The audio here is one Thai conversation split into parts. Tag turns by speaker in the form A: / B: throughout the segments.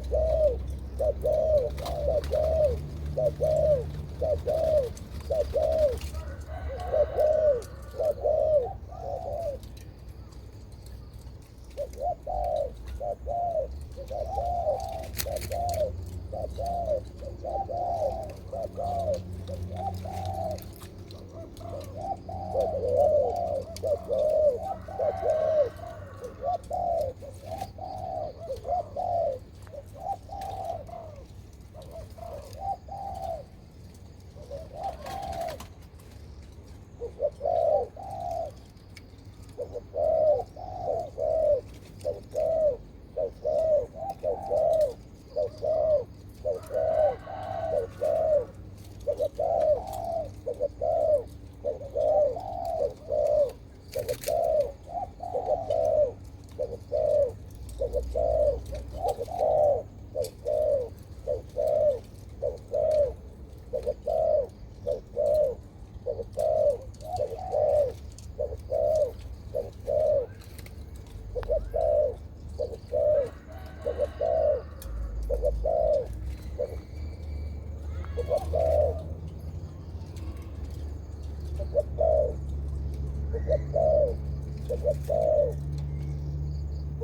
A: Let's go.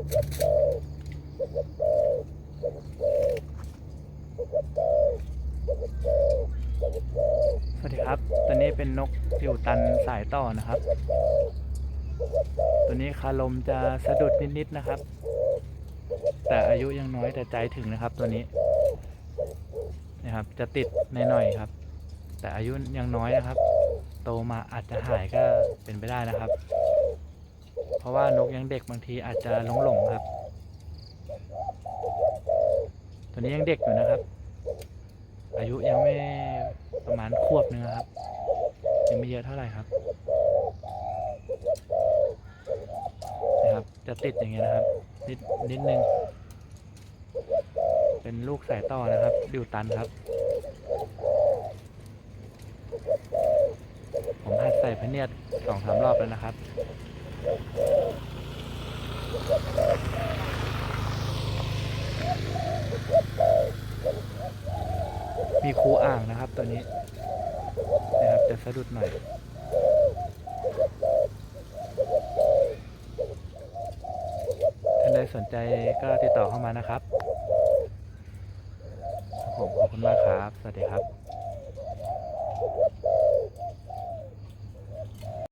A: สวัสดีครับ ตัวนี้เป็นนกติวตันสายต่อนะครับ ตัวนี้คารมจะสะดุดนิดๆนะครับ แต่อายุยังน้อยแต่ใจถึงนะครับ ตัวนี้นะครับ จะติดหน่อยๆครับ แต่อายุยังน้อยนะครับ โตมาอาจจะหายก็เป็นไปได้นะครับ เพราะว่านกยังเด็กบางทีอาจจะหลงหลงๆครับ ตัวนี้ยังเด็กอยู่นะครับ อายุยังไม่ประมาณขวบหนึงครับ ยังไม่เยอะเท่าไหร่ครับนะครับ จะติดอย่างเงี้ยนะครับ นิดนิดนึง เป็นลูกสายต่อนะครับ ดิวตันครับผมหัดใส่พเนียดสองสามรอบแล้วนะครับ มีคูอ่างนะครับตัวนี้นะครับจะสะดุดหน่อยท่านใดสนใจก็ติดต่อเข้ามานะครับครับผมขอบคุณมากครับ สวัสดีครับ